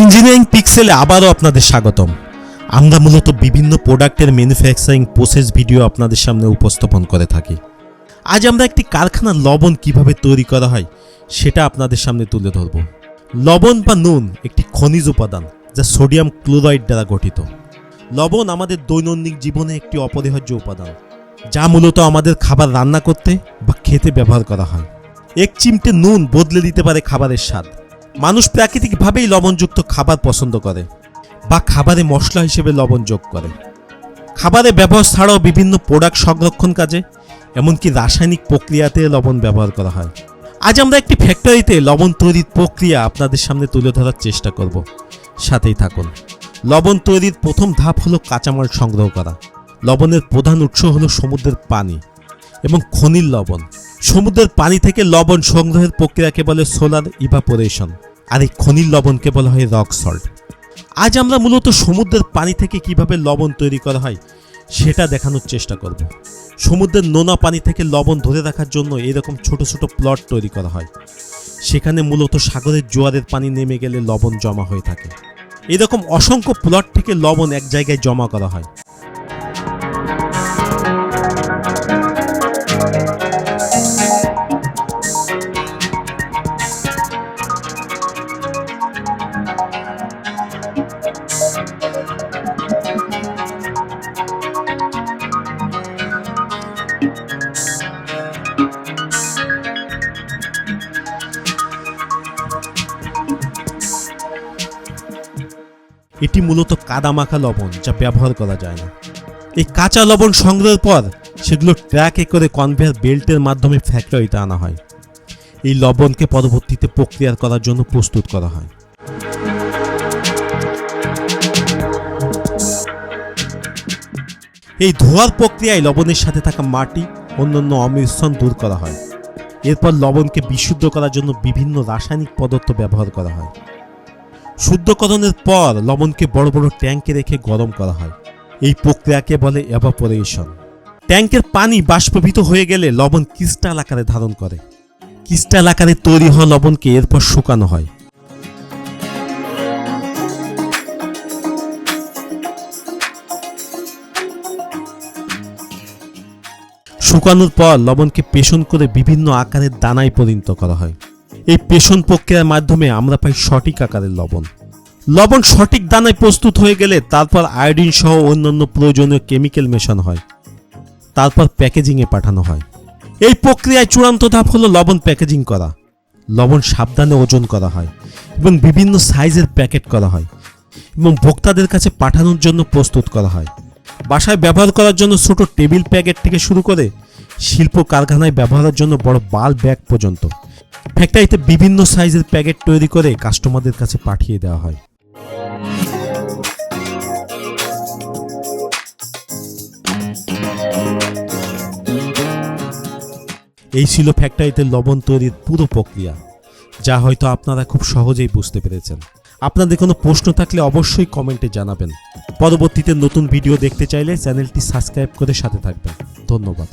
Engineering পিক্সেলে আবারও আপনাদের স্বাগতম। আমরা মূলত বিভিন্ন প্রোডাক্টের ম্যানুফ্যাকচারিং প্রসেস ভিডিও আপনাদের সামনে উপস্থাপন করে থাকি। আজ আমরা একটি কারখানার লবণ কীভাবে তৈরি করা হয়, সেটা আপনাদের সামনে তুলে ধরব। লবণ বা নুন একটি খনিজ উপাদান যা সোডিয়াম ক্লোরাইড দ্বারা গঠিত। লবণ আমাদের দৈনন্দিন জীবনে একটি অপরিহার্য উপাদান, যা মূলত আমাদের খাবার রান্না করতে বা খেতে ব্যবহার করা হয়। এক চিমটে নুন বদলে দিতে পারে খাবারের স্বাদ। মানুষ প্রাকৃতিকভাবেই লবণযুক্ত খাবার পছন্দ করে বা খাবারে মশলা হিসেবে লবণ যোগ করে। খাবারে ব্যবহার ছাড়াও বিভিন্ন প্রোডাক্ট সংরক্ষণ কাজে এমনকি রাসায়নিক প্রক্রিয়াতে লবণ ব্যবহার করা হয়। আজ আমরা একটি ফ্যাক্টরিতে লবণ তৈরির প্রক্রিয়া আপনাদের সামনে তুলে ধরার চেষ্টা করব। সাথেই থাকুন। লবণ তৈরির প্রথম ধাপ হলো কাঁচামাল সংগ্রহ করা। লবণের প্রধান উৎস হলো সমুদ্রের পানি এবং খনির লবণ। সমুদ্রের পানি থেকে লবণ সংগ্রহের প্রক্রিয়াকে বলে সোলার ইভাপোরেশন। আর এই খনির লবণকে বলা হয় রক সল্ট। আজ আমরা মূলত সমুদ্রের পানি থেকে কীভাবে লবণ তৈরি করা হয় সেটা দেখানোর চেষ্টা করব। সমুদ্রের নোনা পানি থেকে লবণ ধরে রাখার জন্য এরকম ছোট ছোট প্লট তৈরি করা হয়। সেখানে মূলত সাগরের জোয়ারের পানি নেমে গেলে লবণ জমা হয়ে থাকে। এরকম অসংখ্য প্লট থেকে লবণ এক জায়গায় জমা করা হয়। এটি মূলত কাদামাখা লবণ যা ব্যবহার করা যায় না। এই কাঁচা লবণ সংগ্রহের পর সেগুলো ট্র্যাকে করে কনভেয়ার বেল্টের মাধ্যমে ফ্যাক্টরিতে আনা হয়। এই লবণকে পরবর্তীতে প্রক্রিয়া করার জন্য প্রস্তুত করা হয়। এই ধোয়ার প্রক্রিয়ায় লবণের সাথে থাকা মাটি, অন্যান্য অমিশ্রণ দূর করা হয়। এরপর লবণকে বিশুদ্ধ করার জন্য বিভিন্ন রাসায়নিক পদার্থ ব্যবহার করা হয়। শুদ্ধকরণের পর লবণকে বড় বড় ট্যাঙ্কে রেখে গরম করা হয়। এই প্রক্রিয়াকে বলে এভাপোরেশন ট্যাঙ্কের পানি বাষ্পীভূত হয়ে গেলে লবণ ক্রিস্টাল আকারে ধারণ করে। ক্রিস্টাল আকারে তৈরি হওয়া লবণকে এরপর শুকানো হয়। শুকানোর পর লবণকে পেষণ করে বিভিন্ন আকারের দানায় পরিণত করা হয়। এই পেষণ প্রক্রিয়ার মাধ্যমে আমরা পাই সঠিক আকারের লবণ। লবণ সঠিক দানায় প্রস্তুত হয়ে গেলে তারপর আয়োডিন সহ অন্যান্য প্রয়োজনীয় কেমিক্যাল মেশানো হয়। তারপর প্যাকেজিংয়ে পাঠানো হয়। এই প্রক্রিয়ায় চূড়ান্ত ধাপ হলো লবণ প্যাকেজিং করা। লবণ সাবধানে ওজন করা হয় এবং বিভিন্ন সাইজের প্যাকেট করা হয় এবং ভোক্তাদের কাছে পাঠানোর জন্য প্রস্তুত করা হয়। বাসায় ব্যবহার করার জন্য ছোট টেবিল প্যাকেট থেকে শুরু করে শিল্প কারখানায় ব্যবহারের জন্য বড় বাল ব্যাগ পর্যন্ত। ফ্যাক্টরিতে বিভিন্ন সাইজের প্যাকেট তৈরি করে কাস্টমারদের কাছে পাঠিয়ে দেওয়া হয়। এই ছিল ফ্যাক্টরিতে লবণ তৈরির পুরো প্রক্রিয়া, যা হয়তো আপনারা খুব সহজেই বুঝতে পেরেছেন। আপনাদের কোনো প্রশ্ন থাকলে অবশ্যই কমেন্টে জানাবেন। পরবর্তীতে নতুন ভিডিও দেখতে চাইলে চ্যানেলটি সাবস্ক্রাইব করে সাথে থাকবেন। ধন্যবাদ।